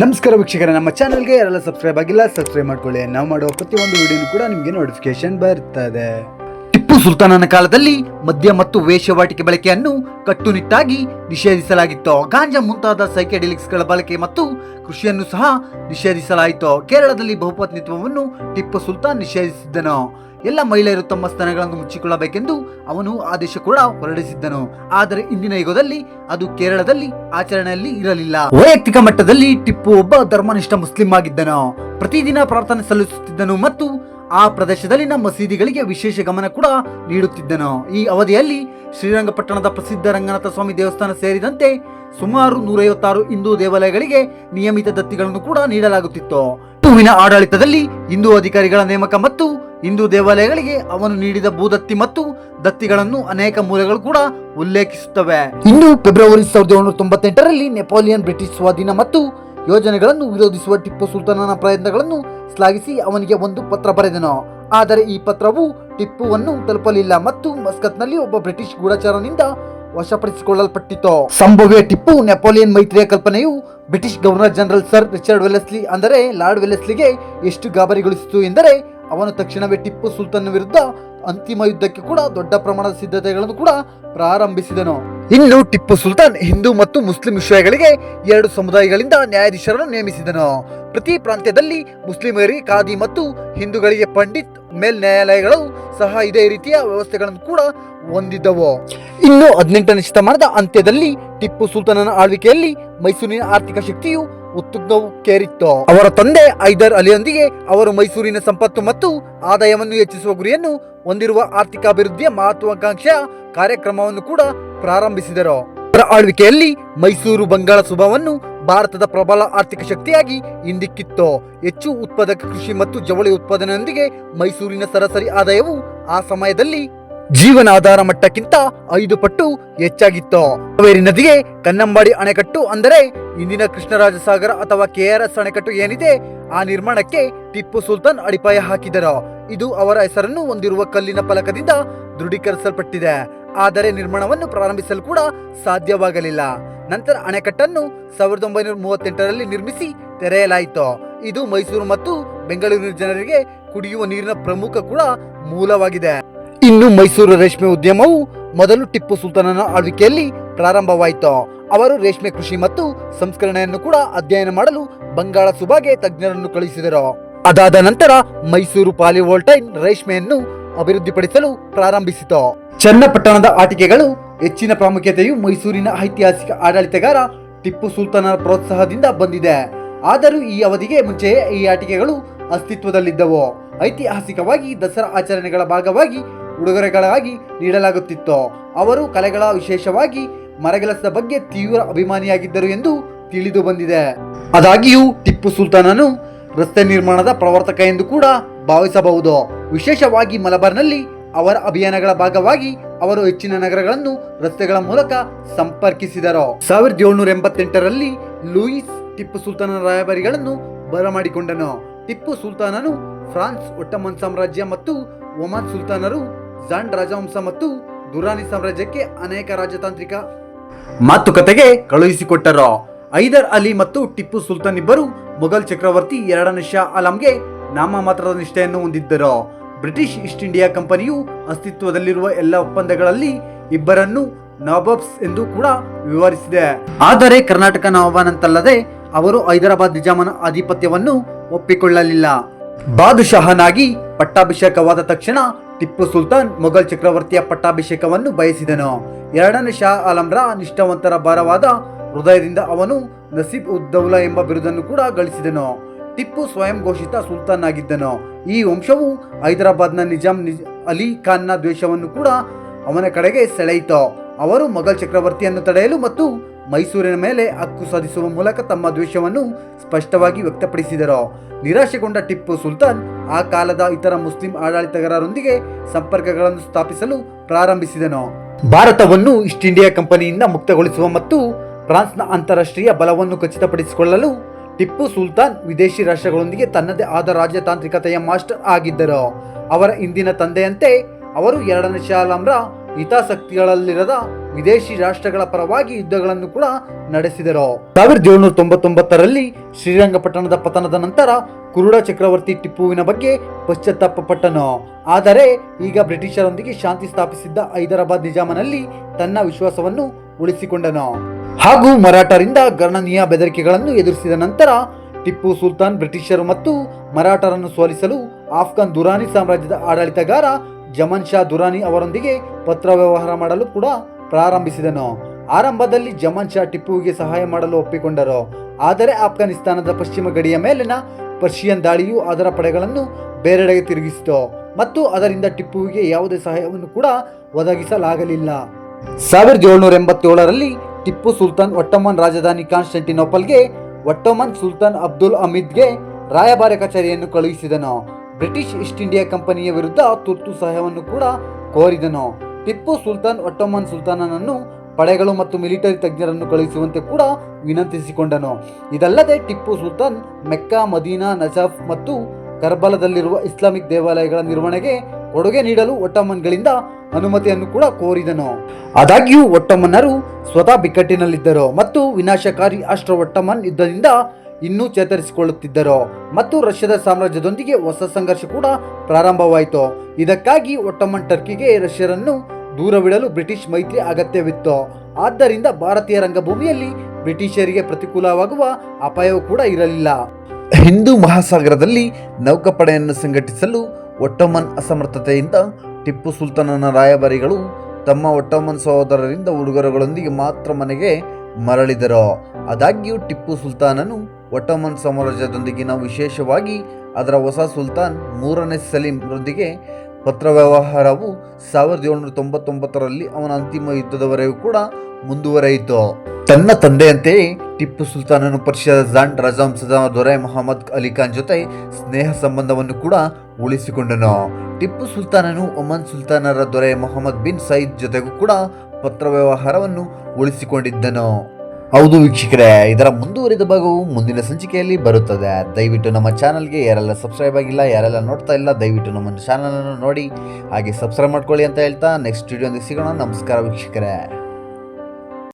ನಮಸ್ಕಾರ ವೀಕ್ಷಕರೇ, ನಮ್ಮ ಚಾನಲ್ಗೆ ಯಾರೆಲ್ಲ ಸಬ್ಸ್ಕ್ರೈಬ್ ಆಗಿಲ್ಲ ಸಬ್ಸ್ಕ್ರೈಬ್ ಮಾಡ್ಕೊಳ್ಳಿ. ನಾವು ಮಾಡುವ ಪ್ರತಿಯೊಂದು ವಿಡಿಯೋನು ಕೂಡ ನಿಮಗೆ ನೋಟಿಫಿಕೇಶನ್ ಬರ್ತದೆ. ಟಿಪ್ಪು ಸುಲ್ತಾನನ ಕಾಲದಲ್ಲಿ ಮದ್ಯ ಮತ್ತು ವೇಷವಾಟಿಕೆ ಬಳಕೆಯನ್ನು ಕಟ್ಟುನಿಟ್ಟಾಗಿ ನಿಷೇಧಿಸಲಾಗಿತ್ತು. ಗಾಂಜಾ ಮುಂತಾದ ಸೈಕೆಡಿಲಿಕ್ಸ್ಗಳ ಬಳಕೆ ಮತ್ತು ಕೃಷಿಯನ್ನು ಸಹ ನಿಷೇಧಿಸಲಾಯಿತು. ಕೇರಳದಲ್ಲಿ ಬಹುಪತ್ನಿತ್ವವನ್ನು ಟಿಪ್ಪು ಸುಲ್ತಾನ್ ನಿಷೇಧಿಸಿದ್ದನು. ಎಲ್ಲ ಮಹಿಳೆಯರು ತಮ್ಮ ಸ್ಥಾನಗಳನ್ನು ಮುಚ್ಚಿಕೊಳ್ಳಬೇಕೆಂದು ಅವನು ಆದೇಶ ಕೂಡ ಹೊರಡಿಸಿದ್ದನು. ಆದರೆ ಇಂದಿನ ಯುಗದಲ್ಲಿ ಅದು ಕೇರಳದಲ್ಲಿ ಆಚರಣೆಯಲ್ಲಿ ಇರಲಿಲ್ಲ. ವೈಯಕ್ತಿಕ ಮಟ್ಟದಲ್ಲಿ ಟಿಪ್ಪು ಒಬ್ಬ ಧರ್ಮನಿಷ್ಠ ಮುಸ್ಲಿಂ ಆಗಿದ್ದನು. ಪ್ರತಿದಿನ ಪ್ರಾರ್ಥನೆ ಸಲ್ಲಿಸುತ್ತಿದ್ದನು ಮತ್ತು ಆ ಪ್ರದೇಶದಲ್ಲಿನ ಮಸೀದಿಗಳಿಗೆ ವಿಶೇಷ ಗಮನ ಕೂಡ ನೀಡುತ್ತಿದ್ದನು. ಈ ಅವಧಿಯಲ್ಲಿ ಶ್ರೀರಂಗಪಟ್ಟಣದ ಪ್ರಸಿದ್ಧ ರಂಗನಾಥ ಸ್ವಾಮಿ ದೇವಸ್ಥಾನ ಸೇರಿದಂತೆ ಸುಮಾರು ನೂರೈವತ್ತಾರು ಹಿಂದೂ ದೇವಾಲಯಗಳಿಗೆ ನಿಯಮಿತ ದತ್ತಿಗಳನ್ನು ಕೂಡ ನೀಡಲಾಗುತ್ತಿತ್ತು. ಆಡಳಿತದಲ್ಲಿ ಹಿಂದೂ ಅಧಿಕಾರಿಗಳ ನೇಮಕ ಮತ್ತು ಹಿಂದೂ ದೇವಾಲಯಗಳಿಗೆ ಅವನು ನೀಡಿದ ಭೂದತ್ತಿ ಮತ್ತು ದತ್ತಿಗಳನ್ನು ಅನೇಕ ಮೂಲಗಳು ಕೂಡ ಉಲ್ಲೇಖಿಸುತ್ತವೆ. ಇನ್ನು ಫೆಬ್ರವರಿ ಸಾವಿರದ ಏಳುನೂರ ತೊಂಬತ್ತೆಂಟರಲ್ಲಿ ನೆಪೋಲಿಯನ್ ಬ್ರಿಟಿಷ್ ಸ್ವಾಧೀನ ಮತ್ತು ಯೋಜನೆಗಳನ್ನು ವಿರೋಧಿಸುವ ಟಿಪ್ಪು ಸುಲ್ತಾನನ ಪ್ರಯತ್ನಗಳನ್ನು ಶ್ಲಾಘಿಸಿ ಅವನಿಗೆ ಒಂದು ಪತ್ರ ಬರೆದನು. ಆದರೆ ಈ ಪತ್ರವು ಟಿಪ್ಪುವನ್ನು ತಲುಪಲಿಲ್ಲ ಮತ್ತು ಮಸ್ಕತ್ನಲ್ಲಿ ಒಬ್ಬ ಬ್ರಿಟಿಷ್ ಗೂಢಚಾರನಿಂದ ವಶಪಡಿಸಿಕೊಳ್ಳಲ್ಪಟ್ಟಿತು. ಸಂಭವ್ಯ ಟಿಪ್ಪು ನೆಪೋಲಿಯನ್ ಮೈತ್ರಿಯ ಕಲ್ಪನೆಯು British governor general sir Richard Wellesley ಅಂದರೆ ಲಾರ್ಡ್ ವೆಲೆಸ್ಲಿಗೆ ಎಷ್ಟು ಗಾಬರಿಗೊಳಿಸಿತು ಎಂದರೆ ಅವನು ತಕ್ಷಣವೇ ಟಿಪ್ಪು ಸುಲ್ತಾನ್ ವಿರುದ್ಧ ಅಂತಿಮ ಯುದ್ಧಕ್ಕೆ ಕೂಡ ದೊಡ್ಡ ಪ್ರಮಾಣದ ಸಿದ್ಧತೆಗಳನ್ನು ಕೂಡ ಪ್ರಾರಂಭಿಸಿದನು. ಇನ್ನು ಟಿಪ್ಪು ಸುಲ್ತಾನ್ ಹಿಂದೂ ಮತ್ತು ಮುಸ್ಲಿಂ ವಿಷಯಗಳಿಗೆ ಎರಡು ಸಮುದಾಯಗಳಿಂದ ನ್ಯಾಯಾಧೀಶರನ್ನು ನೇಮಿಸಿದನು. ಪ್ರತಿ ಪ್ರಾಂತ್ಯದಲ್ಲಿ ಮುಸ್ಲಿಮರಿಗೆ ಖಾದಿ ಮತ್ತು ಹಿಂದೂಗಳಿಗೆ ಪಂಡಿತ್, ಮೇಲ್ ನ್ಯಾಯಾಲಯಗಳು ಸಹ ಇದೇ ರೀತಿಯ ವ್ಯವಸ್ಥೆಗಳನ್ನು ಕೂಡ ಹೊಂದಿದ್ದವು. ಇನ್ನು ಹದಿನೆಂಟನೇ ಶತಮಾನದ ಅಂತ್ಯದಲ್ಲಿ ಟಿಪ್ಪು ಸುಲ್ತಾನನ ಆಳ್ವಿಕೆಯಲ್ಲಿ ಮೈಸೂರಿನ ಆರ್ಥಿಕ ಶಕ್ತಿಯು ಉತ್ತುಂಗಕ್ಕೇರಿತ್ತು ಅವರ ತಂದೆ ಐದರ್ ಅಲಿಯೊಂದಿಗೆ ಅವರು ಮೈಸೂರಿನ ಸಂಪತ್ತು ಮತ್ತು ಆದಾಯವನ್ನು ಹೆಚ್ಚಿಸುವ ಗುರಿಯನ್ನು ಹೊಂದಿರುವ ಆರ್ಥಿಕ ಅಭಿವೃದ್ಧಿಯ ಮಹತ್ವಾಕಾಂಕ್ಷೆಯ ಕಾರ್ಯಕ್ರಮವನ್ನು ಕೂಡ ಪ್ರಾರಂಭಿಸಿದರು. ಅವರ ಆಳ್ವಿಕೆಯಲ್ಲಿ ಮೈಸೂರು ಬಂಗಾಳ ಸುಭಾವನ್ನು ಭಾರತದ ಪ್ರಬಲ ಆರ್ಥಿಕ ಶಕ್ತಿಯಾಗಿ ಹಿಂದಿಕ್ಕಿತ್ತು. ಹೆಚ್ಚು ಉತ್ಪಾದಕ ಕೃಷಿ ಮತ್ತು ಜವಳಿ ಉತ್ಪಾದನೆಯೊಂದಿಗೆ ಮೈಸೂರಿನ ಸರಾಸರಿ ಆದಾಯವು ಆ ಸಮಯದಲ್ಲಿ ಜೀವನಾಧಾರ ಮಟ್ಟಕ್ಕಿಂತ ಐದು ಪಟ್ಟು ಹೆಚ್ಚಾಗಿತ್ತು. ಕಾವೇರಿ ನದಿಗೆ ಕನ್ನಂಬಾಡಿ ಅಣೆಕಟ್ಟು ಅಂದರೆ ಇಂದಿನ ಕೃಷ್ಣರಾಜಸಾಗರ ಅಥವಾ ಕೆಆರ್ಎಸ್ ಅಣೆಕಟ್ಟು ಏನಿದೆ, ಆ ನಿರ್ಮಾಣಕ್ಕೆ ಟಿಪ್ಪು ಸುಲ್ತಾನ್ ಅಡಿಪಾಯ ಹಾಕಿದರು. ಇದು ಅವರ ಹೆಸರನ್ನು ಹೊಂದಿರುವ ಕಲ್ಲಿನ ಫಲಕದಿಂದ ದೃಢೀಕರಿಸಲ್ಪಟ್ಟಿದೆ. ಆದರೆ ನಿರ್ಮಾಣವನ್ನು ಪ್ರಾರಂಭಿಸಲು ಕೂಡ ಸಾಧ್ಯವಾಗಲಿಲ್ಲ. ನಂತರ ಅಣೆಕಟ್ಟನ್ನು ಸಾವಿರದ ಒಂಬೈನೂರ ಮೂವತ್ತೆಂಟರಲ್ಲಿ ನಿರ್ಮಿಸಿ ತೆರೆಯಲಾಯಿತು. ಇದು ಮೈಸೂರು ಮತ್ತು ಬೆಂಗಳೂರಿನ ಜನರಿಗೆ ಕುಡಿಯುವ ನೀರಿನ ಪ್ರಮುಖ ಕೂಡ ಮೂಲವಾಗಿದೆ. ಇನ್ನು ಮೈಸೂರು ರೇಷ್ಮೆ ಉದ್ಯಮವು ಮೊದಲು ಟಿಪ್ಪು ಸುಲ್ತಾನನ ಆಳ್ವಿಕೆಯಲ್ಲಿ ಪ್ರಾರಂಭವಾಯಿತು. ಅವರು ರೇಷ್ಮೆ ಕೃಷಿ ಮತ್ತು ಸಂಸ್ಕರಣೆಯನ್ನು ಕೂಡ ಅಧ್ಯಯನ ಮಾಡಲು ಬಂಗಾಳ ಸುಬಾಗೆ ತಜ್ಞರನ್ನು ಕಳುಹಿಸಿದರು. ಅದಾದ ನಂತರ ಮೈಸೂರು ಪಾಲಿವೋಲ್ಟೈನ್ ರೇಷ್ಮೆಯನ್ನು ಅಭಿವೃದ್ಧಿಪಡಿಸಲು ಪ್ರಾರಂಭಿಸಿತು. ಚನ್ನಪಟ್ಟಣದ ಆಟಿಕೆಗಳು ಹೆಚ್ಚಿನ ಪ್ರಾಮುಖ್ಯತೆಯು ಮೈಸೂರಿನ ಐತಿಹಾಸಿಕ ಆಡಳಿತಗಾರ ಟಿಪ್ಪು ಸುಲ್ತಾನರ ಪ್ರೋತ್ಸಾಹದಿಂದ ಬಂದಿದೆ. ಆದರೂ ಈ ಅವಧಿಗೆ ಮುಂಚೆಯೇ ಈ ಆಟಿಕೆಗಳು ಅಸ್ತಿತ್ವದಲ್ಲಿದ್ದವು. ಐತಿಹಾಸಿಕವಾಗಿ ದಸರಾ ಆಚರಣೆಗಳ ಭಾಗವಾಗಿ ಉಡುಗೊರೆಗಳಾಗಿ ನೀಡಲಾಗುತ್ತಿತ್ತು. ಅವರು ಕಲೆಗಳ ವಿಶೇಷವಾಗಿ ಮರಗೆಲಸದ ಬಗ್ಗೆ ತೀವ್ರ ಅಭಿಮಾನಿಯಾಗಿದ್ದರು ಎಂದು ತಿಳಿದು ಬಂದಿದೆ. ಆದಾಗ್ಯೂ, ಟಿಪ್ಪು ಸುಲ್ತಾನನು ರಸ್ತೆ ನಿರ್ಮಾಣದ ಪ್ರವರ್ತಕ ಎಂದು ಕೂಡ ಭಾವಿಸಬಹುದು. ವಿಶೇಷವಾಗಿ ಮಲಬಾರ್ನಲ್ಲಿ ಅವರ ಅಭಿಯಾನಗಳ ಭಾಗವಾಗಿ ಅವರು ಹೆಚ್ಚಿನ ನಗರಗಳನ್ನು ರಸ್ತೆಗಳ ಮೂಲಕ ಸಂಪರ್ಕಿಸಿದರು. ಸಾವಿರದ ಏಳ್ನೂರ ಎಂಬತ್ತೆಂಟರಲ್ಲಿ ಲೂಯಿಸ್ ಟಿಪ್ಪು ಸುಲ್ತಾನ ರಾಯಭಾರಿಗಳನ್ನು ಬರಮಾಡಿಕೊಂಡನು. ಟಿಪ್ಪು ಸುಲ್ತಾನನು ಫ್ರಾನ್ಸ್ ಒಟ್ಟಮನ್ ಸಾಮ್ರಾಜ್ಯ ಮತ್ತು ಒಮಾನ್ ಸುಲ್ತಾನರು ಜಾಂಡ್ ರಾಜವಂಶ ಮತ್ತು ದುರಾನಿ ಸಾಮ್ರಾಜ್ಯಕ್ಕೆ ಅನೇಕ ರಾಜತಾಂತ್ರಿಕ ಮಾತುಕತೆಗೆ ಕಳುಹಿಸಿಕೊಟ್ಟರು. ಐದರ್ ಅಲಿ ಮತ್ತು ಟಿಪ್ಪು ಸುಲ್ತಾನ್ ಇಬ್ಬರು ಮೊಘಲ್ ಚಕ್ರವರ್ತಿ ಎರಡನೇ ಶಾ ಆಲಂಗೆ ನಾಮಮಾತ್ರದ ನಿಷ್ಠೆಯನ್ನು ಹೊಂದಿದ್ದರು. ಬ್ರಿಟಿಷ್ ಈಸ್ಟ್ ಇಂಡಿಯಾ ಕಂಪನಿಯು ಅಸ್ತಿತ್ವದಲ್ಲಿರುವ ಎಲ್ಲ ಒಪ್ಪಂದಗಳಲ್ಲಿ ಇಬ್ಬರನ್ನು ನವಾಬ್ಸ್ ಎಂದು ಕೂಡ ವಿವರಿಸಿದೆ. ಆದರೆ ಕರ್ನಾಟಕ ನವಾಬನಂತಲ್ಲದೆ ಅವರು ಹೈದರಾಬಾದ್ ನಿಜಾಮನ ಆಧಿಪತ್ಯವನ್ನು ಒಪ್ಪಿಕೊಳ್ಳಲಿಲ್ಲ. ಬಾದುಷಾಹನಾಗಿ ಪಟ್ಟಾಭಿಷೇಕವಾದ ತಕ್ಷಣ ಟಿಪ್ಪು ಸುಲ್ತಾನ್ ಮೊಘಲ್ ಚಕ್ರವರ್ತಿಯ ಪಟ್ಟಾಭಿಷೇಕವನ್ನು ಬಯಸಿದನು. ಎರಡನೇ ಶಾ ಆಲಂರ ನಿಷ್ಠಾವಂತರ ಭಾರವಾದ ಹೃದಯದಿಂದ ಅವನು ನಸೀಬ್ ಉದ್ದೌಲಾ ಎಂಬ ಬಿರುದನ್ನು ಕೂಡ ಗಳಿಸಿದನು. ಟಿಪ್ಪು ಸ್ವಯಂ ಘೋಷಿತ ಸುಲ್ತಾನ್ ಆಗಿದ್ದನು ಈ ವಂಶವು ಹೈದರಾಬಾದ್ನ ನಿಜಾಂ ಅಲಿ ಖಾನ್ನ ದ್ವೇಷವನ್ನು ಕೂಡ ಅವನ ಕಡೆಗೆ ಸೆಳೆಯಿತು. ಅವರು ಮೊಘಲ್ ಚಕ್ರವರ್ತಿಯನ್ನು ತಡೆಯಲು ಮತ್ತು ಮೈಸೂರಿನ ಮೇಲೆ ಹಕ್ಕು ಸಾಧಿಸುವ ಮೂಲಕ ತಮ್ಮ ದ್ವೇಷವನ್ನು ಸ್ಪಷ್ಟವಾಗಿ ವ್ಯಕ್ತಪಡಿಸಿದರು. ನಿರಾಶೆಗೊಂಡ ಟಿಪ್ಪು ಸುಲ್ತಾನ್ ಆ ಕಾಲದ ಇತರ ಮುಸ್ಲಿಂ ಆಡಳಿತಗಾರರೊಂದಿಗೆ ಸಂಪರ್ಕಗಳನ್ನು ಸ್ಥಾಪಿಸಲು ಪ್ರಾರಂಭಿಸಿದನು. ಭಾರತವನ್ನು ಈಸ್ಟ್ ಇಂಡಿಯಾ ಕಂಪನಿಯಿಂದ ಮುಕ್ತಗೊಳಿಸುವ ಮತ್ತು ಫ್ರಾನ್ಸ್ನ ಅಂತಾರಾಷ್ಟ್ರೀಯ ಬಲವನ್ನು ಖಚಿತಪಡಿಸಿಕೊಳ್ಳಲು ಟಿಪ್ಪು ಸುಲ್ತಾನ್ ವಿದೇಶಿ ರಾಷ್ಟ್ರಗಳೊಂದಿಗೆ ತನ್ನದೇ ಆದ ರಾಜತಾಂತ್ರಿಕತೆಯ ಮಾಸ್ಟರ್ ಆಗಿದ್ದರು. ಅವರ ಇಂದಿನ ತಂದೆಯಂತೆ ಅವರು ಎರಡನೇ ಶಾಲಾಂರ ಹಿತಾಸಕ್ತಿಗಳಲ್ಲಿರದ ವಿದೇಶಿ ರಾಷ್ಟ್ರಗಳ ಪರವಾಗಿ ಯುದ್ಧಗಳನ್ನು ಕೂಡ ನಡೆಸಿದರು. ಸಾವಿರದ ಏಳುನೂರ ತೊಂಬತ್ತೊಂಬತ್ತರಲ್ಲಿ ಶ್ರೀರಂಗಪಟ್ಟಣದ ಪತನದ ನಂತರ ಕುರುಡ ಚಕ್ರವರ್ತಿ ಟಿಪ್ಪುವಿನ ಬಗ್ಗೆ ಪಶ್ಚಾತ್ತಾಪ ಪಟ್ಟನು ಆದರೆ ಈಗ ಬ್ರಿಟಿಷರೊಂದಿಗೆ ಶಾಂತಿ ಸ್ಥಾಪಿಸಿದ್ದ ಹೈದರಾಬಾದ್ ನಿಜಾಮನಲ್ಲಿ ತನ್ನ ವಿಶ್ವಾಸವನ್ನು ಉಳಿಸಿಕೊಂಡನು. ಹಾಗೂ ಮರಾಠರಿಂದ ಗಣನೀಯ ಬೆದರಿಕೆಗಳನ್ನು ಎದುರಿಸಿದ ನಂತರ ಟಿಪ್ಪು ಸುಲ್ತಾನ್ ಬ್ರಿಟಿಷರು ಮತ್ತು ಮರಾಠರನ್ನು ಸೋಲಿಸಲು ಆಫ್ಘಾನ್ ದುರಾನಿ ಸಾಮ್ರಾಜ್ಯದ ಆಡಳಿತಗಾರ ಜಮನ್ ಶಾ ದುರಾನಿ ಅವರೊಂದಿಗೆ ಪತ್ರ ವ್ಯವಹಾರ ಮಾಡಲು ಕೂಡ ಪ್ರಾರಂಭಿಸಿದನು. ಆರಂಭದಲ್ಲಿ ಜಮನ್ ಶಾ ಟಿಪ್ಪುವಿಗೆ ಸಹಾಯ ಮಾಡಲು ಒಪ್ಪಿಕೊಂಡರು. ಆದರೆ ಆಫ್ಘಾನಿಸ್ತಾನದ ಪಶ್ಚಿಮ ಗಡಿಯ ಮೇಲಿನ ಪರ್ಷಿಯನ್ ದಾಳಿಯು ಅದರ ಪಡೆಗಳನ್ನು ಬೇರೆಡೆಗೆ ತಿರುಗಿಸಿತು ಮತ್ತು ಅದರಿಂದ ಟಿಪ್ಪುವಿಗೆ ಯಾವುದೇ ಸಹಾಯವನ್ನು ಕೂಡ ಒದಗಿಸಲಾಗಲಿಲ್ಲ. ಸಾವಿರದ ಏಳ್ನೂರ ಎಂಬತ್ತೇಳರಲ್ಲಿ ಟಿಪ್ಪು ಸುಲ್ತಾನ್ ಒಟ್ಟಮನ್ ರಾಜಧಾನಿ ಕಾನ್ಸ್ಟಂಟಿನೋಪಲ್ಗೆ ಒಟ್ಟಮನ್ ಸುಲ್ತಾನ್ ಅಬ್ದುಲ್ ಅಮೀದ್ಗೆ ರಾಯಭಾರ ಕಚೇರಿಯನ್ನು ಕಳುಹಿಸಿದನು. ಬ್ರಿಟಿಷ್ ಈಸ್ಟ್ ಇಂಡಿಯಾ ಕಂಪನಿಯ ವಿರುದ್ಧ ತುರ್ತು ಸಹಾಯವನ್ನು ಕೂಡ ಕೋರಿದನು. ಟಿಪ್ಪು ಸುಲ್ತಾನ್ ಒಟ್ಟೋಮನ್ ಸುಲ್ತಾನನನ್ನು ಪಡೆಗಳು ಮತ್ತು ಮಿಲಿಟರಿ ತಜ್ಞರನ್ನು ಕಳುಹಿಸುವಂತೆ ಕೂಡ ವಿನಂತಿಸಿಕೊಂಡನು. ಇದಲ್ಲದೆ Tipu Sultan Mecca, Medina, Najaf ಮತ್ತು ಕರ್ಬಲದಲ್ಲಿರುವ ಇಸ್ಲಾಮಿಕ್ ದೇವಾಲಯಗಳ ನಿರ್ವಹಣೆಗೆ ಕೊಡುಗೆ ನೀಡಲು ಒಟ್ಟಮನ್ಗಳಿಂದ ಅನುಮತಿಯನ್ನು ಕೂಡ ಕೋರಿದನು. ಆದಾಗ್ಯೂ ಒಟ್ಟಮನ್ನರು ಸ್ವತಃ ಬಿಕ್ಕಟ್ಟಿನಲ್ಲಿದ್ದರು ಮತ್ತು ವಿನಾಶಕಾರಿ ಅಷ್ಟ್ರ ಒಟ್ಟಮನ್ ಯುದ್ಧದಿಂದ ಇನ್ನೂ ಚೇತರಿಸಿಕೊಳ್ಳುತ್ತಿದ್ದರು? ಮತ್ತು ರಷ್ಯಾದ ಸಾಮ್ರಾಜ್ಯದೊಂದಿಗೆ ಹೊಸ ಸಂಘರ್ಷ ಕೂಡ ಪ್ರಾರಂಭವಾಯಿತು. ಇದಕ್ಕಾಗಿ ಒಟ್ಟಮನ್ ಟರ್ಕಿಗೆ ರಷ್ಯರನ್ನು ದೂರವಿಡಲು ಬ್ರಿಟಿಷ್ ಮೈತ್ರಿ ಅಗತ್ಯವಿತ್ತು. ಆದ್ದರಿಂದ ಭಾರತೀಯ ರಂಗಭೂಮಿಯಲ್ಲಿ ಬ್ರಿಟಿಷರಿಗೆ ಪ್ರತಿಕೂಲವಾಗುವ ಅಪಾಯವೂ ಕೂಡ ಇರಲಿಲ್ಲ. ಹಿಂದೂ ಮಹಾಸಾಗರದಲ್ಲಿ ನೌಕಾಪಡೆಯನ್ನು ಸಂಘಟಿಸಲು ಒಟ್ಟಮನ್ ಅಸಮರ್ಥತೆಯಿಂದ ಟಿಪ್ಪು ಸುಲ್ತಾನನ ರಾಯಭಾರಿಗಳು ತಮ್ಮ ಒಟ್ಟೊಮನ್ ಸಹೋದರರಿಂದ ಉಡುಗೊರೆಗಳೊಂದಿಗೆ ಮಾತ್ರ ಮನೆಗೆ ಮರಳಿದರು. ಆದಾಗ್ಯೂ ಟಿಪ್ಪು ಸುಲ್ತಾನನು ಒಟ್ಟೋಮನ್ ಸಾಮ್ರಾಜ್ಯದೊಂದಿಗಿನ ವಿಶೇಷವಾಗಿ ಅದರ ಹೊಸ ಸುಲ್ತಾನ್ ಮೂರನೇ ಸಲೀಂರೊಂದಿಗೆ ಪತ್ರ ವ್ಯವಹಾರವು ಸಾವಿರದ ಏಳ್ನೂರ ತೊಂಬತ್ತೊಂಬತ್ತರಲ್ಲಿ ಅವನ ಅಂತಿಮ ಯುದ್ಧದವರೆಗೂ ಕೂಡ ಮುಂದುವರೆಯಿತು. ತನ್ನ ತಂದೆಯಂತೆಯೇ ಟಿಪ್ಪು ಸುಲ್ತಾನನು ಪರ್ಷಿಯಾದ ಜಾನ್ ರಾಜವಂಶದ ದೊರೆ ಮೊಹಮ್ಮದ್ ಅಲಿ ಖಾನ್ ಜೊತೆ ಸ್ನೇಹ ಸಂಬಂಧವನ್ನು ಕೂಡ ಉಳಿಸಿಕೊಂಡನು. ಟಿಪ್ಪು ಸುಲ್ತಾನನು ಒಮನ್ ಸುಲ್ತಾನರ ದೊರೆ ಮೊಹಮ್ಮದ್ ಬಿನ್ ಸಯೀದ್ ಜೊತೆಗೂ ಕೂಡ ಪತ್ರ ವ್ಯವಹಾರವನ್ನು ಉಳಿಸಿಕೊಂಡಿದ್ದನು. ಹೌದು ವೀಕ್ಷಕರೇ, ಇದರ ಮುಂದುವರಿದ ಭಾಗವು ಮುಂದಿನ ಸಂಚಿಕೆಯಲ್ಲಿ ಬರುತ್ತದೆ. ದಯವಿಟ್ಟು ನಮ್ಮ ಚಾನಲ್ಗೆ ಯಾರೆಲ್ಲ ಸಬ್ಸ್ಕ್ರೈಬ್ ಆಗಿಲ್ಲ, ಯಾರೆಲ್ಲ ನೋಡ್ತಾ ಇಲ್ಲ, ದಯವಿಟ್ಟು ನಮ್ಮ ಚಾನಲನ್ನು ನೋಡಿ, ಹಾಗೆ ಸಬ್ಸ್ಕ್ರೈಬ್ ಮಾಡ್ಕೊಳ್ಳಿ ಅಂತ ಹೇಳ್ತಾ ನೆಕ್ಸ್ಟ್ ವಿಡಿಯೋ ಸಿಗೋಣ. ನಮಸ್ಕಾರ ವೀಕ್ಷಕರೇ.